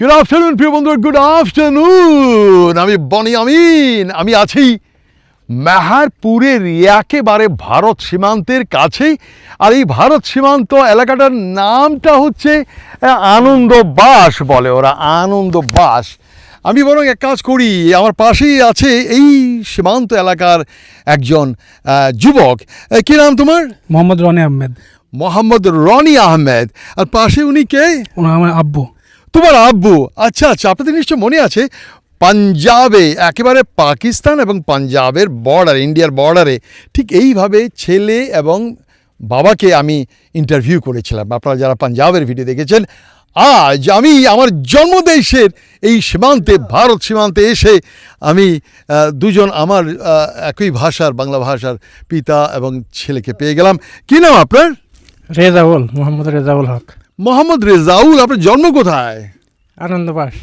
Good afternoon প্রিয় বন্ধু good afternoon আমি বনি আমিন। আমি আছি মেহারপুরের একেবারে ভারত সীমান্তের কাছেই। আর এই ভারত সীমান্ত এলাকাটার নামটা হচ্ছে আনন্দবাস বলে ওরা আনন্দবাস। আমি বরং এক কাজ করি আমার পাশেই আছে এই সীমান্ত এলাকার একজন যুবক। কি নাম তোমার? মোহাম্মদ রনি আহমেদ। মোহাম্মদ রনি আহমেদ। আর পাশে উনি কে? আমার আব্বু। তোমার আব্বু আচ্ছা আচ্ছা আপনাদের নিশ্চয় মনে আছে, পাঞ্জাবে একেবারে পাকিস্তান এবং পাঞ্জাবের বর্ডার ইন্ডিয়ার বর্ডারে ঠিক এইভাবে ছেলে এবং বাবাকে আমি ইন্টারভিউ করেছিলাম। আপনারা যারা পাঞ্জাবের ভিডিও দেখেছেন, আজ আমি আমার জন্মদেশের এই সীমান্তে, ভারত সীমান্তে এসে আমি দুজন আমার একই ভাষার, বাংলা ভাষার পিতা এবং ছেলেকে পেয়ে গেলাম। কী নাম আপনার? রেজাউল, মোহাম্মদ রেজাউল হক। মোহাম্মদ রেজাউল আপনার জন্ম কোথায়? আনন্দবাস।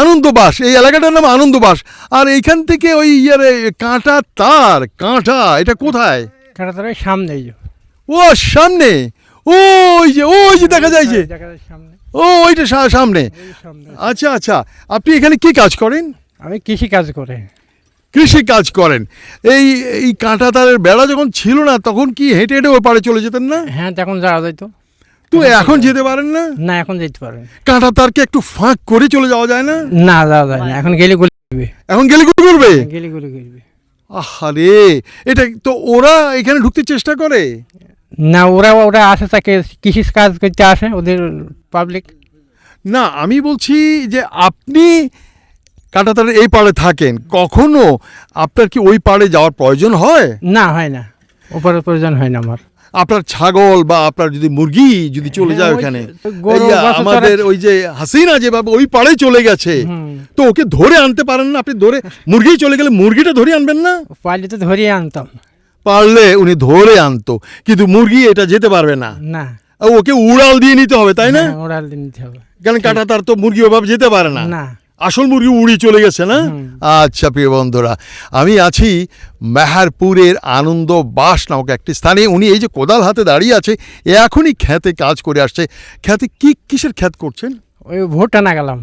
আনন্দবাস এই এলাকাটার নাম আনন্দবাস। আর এইখান থেকে ওই ইয়ারে কাঁটা তার কাঁটা এটা কোথায়? কাটাতার সামনে এই ও সামনে। ওই যে ওই যে দেখা যায় যে। সামনে। ও ওইটা সামনে। সামনে। আচ্ছা আচ্ছা আপনি এখানে কি কাজ করেন? আমি কৃষি কাজ করে। কৃষি কাজ করেন। এই এই কাঁটা তারের বেড়া যখন ছিল না তখন কি হেঁটে হেঁটে ওই পাড়ে চলে যেতেন না? হ্যাঁ তখন যাওয়া যাইতো। তো এখন যেতে পারেন না? না এখন যেতে পারে কাঁটা তারকে একটু ফাঁক করে চলে যাওয়া যায় না? না যাওয়া যায় না। এখন গেলে গুলি করবে। এখন গেলে কি করবে? গেলে গুলি করবে। আহারে এটা তো ওরা এখানে ঢুকতে চেষ্টা করে। না ওরা ওরা আসে তাকে কৃষি কাজ করতে আসে ওদের পাবলিক না আমি বলছি যে আপনি কাঁটাতারের এই পাড়ে থাকেন কখনো আপনার কি ওই পাড়ে যাওয়ার প্রয়োজন হয়? না হয় না। ওপরের প্রয়োজন হয় না আমার। আপনার ছাগল বা আপনার যদি মুরগি যদি চলে যায় হ্যাঁ, ওখানে যে গরু এই বাছুর আমাদের ওই যে হাসিনা যেভাবে ওই পাড়ে চলে গেছে তো ওকে ধরে আনতে পারেন না আপনি ধরে মুরগি চলে গেলে মুরগিটা ধরে আনবেন না? পাইলে তো ধরিয়ে আনতাম। পারলে উনি ধরে আনতো কিন্তু মুরগি এটা যেতে পারবে না। না। ওকে উড়াল দিয়ে নিতে হবে তাই না? ওড়াল দিয়ে নিতে হবে। কারণ কাঁটা তার তো মুরগি ওভাবে যেতে পারে না। না। আসল মুরগি উড়ি চলে গেছে না? আচ্ছা প্রিয় বন্ধুরা আমি আছি মেহারপুরের আনন্দ বাস নামক একটি স্থানে। উনি এই যে কোদাল হাতে দাঁড়িয়ে আছে এ এখনই খ্যাতে কাজ করে আসছে। খ্যাতে কি কিসের খ্যাত করছেন? ওই ভুট্টা না গেলাম।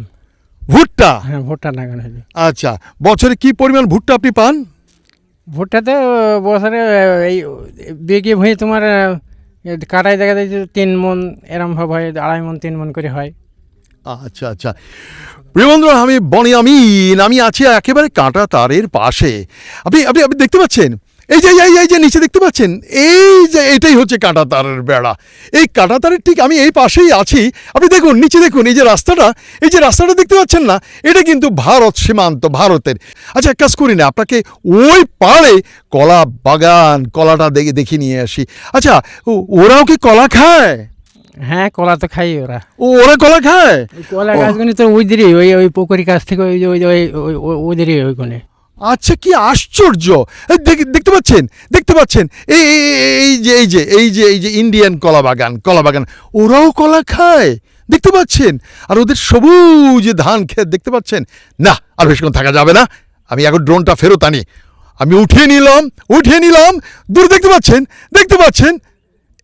ভুট্টা? হ্যাঁ ভুট্টা না গেল হলো আচ্ছা বছরে কি পরিমাণ ভুট্টা আপনি পান? ভুট্টাতে বছরে এই বেগে ভুঁয়ে তোমার কাটাই দেখা যায় তিন মন এরম হয় আড়াই মন তিন মন করে হয়। আচ্ছা আচ্ছা। প্রিয় আমি বনি আমিন, আমি আছি একেবারে কাঁটা তারের পাশে। আপনি আপনি আপনি দেখতে পাচ্ছেন? এই যে, এই এই যে, নিচে দেখতে পাচ্ছেন? এই যে, এটাই হচ্ছে কাঁটা তারের বেড়া। এই কাঁটা তারের ঠিক আমি এই পাশেই আছি। আপনি দেখুন, নিচে দেখুন, এই যে রাস্তাটা, এই যে রাস্তাটা দেখতে পাচ্ছেন না? এটা কিন্তু ভারত সীমান্ত, ভারতের। আচ্ছা এক কাজ করি না, আপনাকে ওই পাড়ে কলা বাগান, কলাটা দেখে দেখে নিয়ে আসি। আচ্ছা ওরাও কি কলা খায়? হ্যাঁ কলা তো খাই ওরা। ও ওরা কলা খায়? কলা। গাছগুলি তো ওইদেরই ওই ওই পুকুরি কাছ থেকে ওই যে- ওই ওই ওইদেরই ওইখানে আচ্ছা কি আশ্চর্য! দেখতে পাচ্ছেন? দেখতে পাচ্ছেন? এই এই- যে এই যে এই যে এই যে ইন্ডিয়ান কলা বাগান কলা বাগান ওরাও কলা খায়? দেখতে পাচ্ছেন? আর ওদের সবুজ ধান ক্ষেত দেখতে পাচ্ছেন? না আর বেশিক্ষণ থাকা যাবে না। আমি এখন ড্রোনটা ফেরত আনি। আমি উঠিয়ে নিলাম উঠিয়ে নিলাম। দূর দেখতে পাচ্ছেন? দেখতে পাচ্ছেন?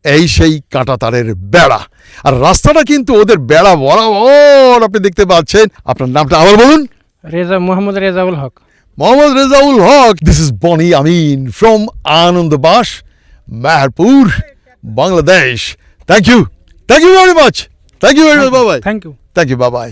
এই সেই কাঁটাতারের বেড়া। আর রাস্তাটা কিন্তু ওদের বেড়া বরাবর আপনি দেখতে পাচ্ছেন। আপনার নামটা আবার বলুন। Reza Mohammad Rezaul Haque. Mohammad Rezaul Haque. This is Boni Amin from Ananda Bas Meherpur Bangladesh thank you thank you very much thank you very much Babai thank you thank you Babai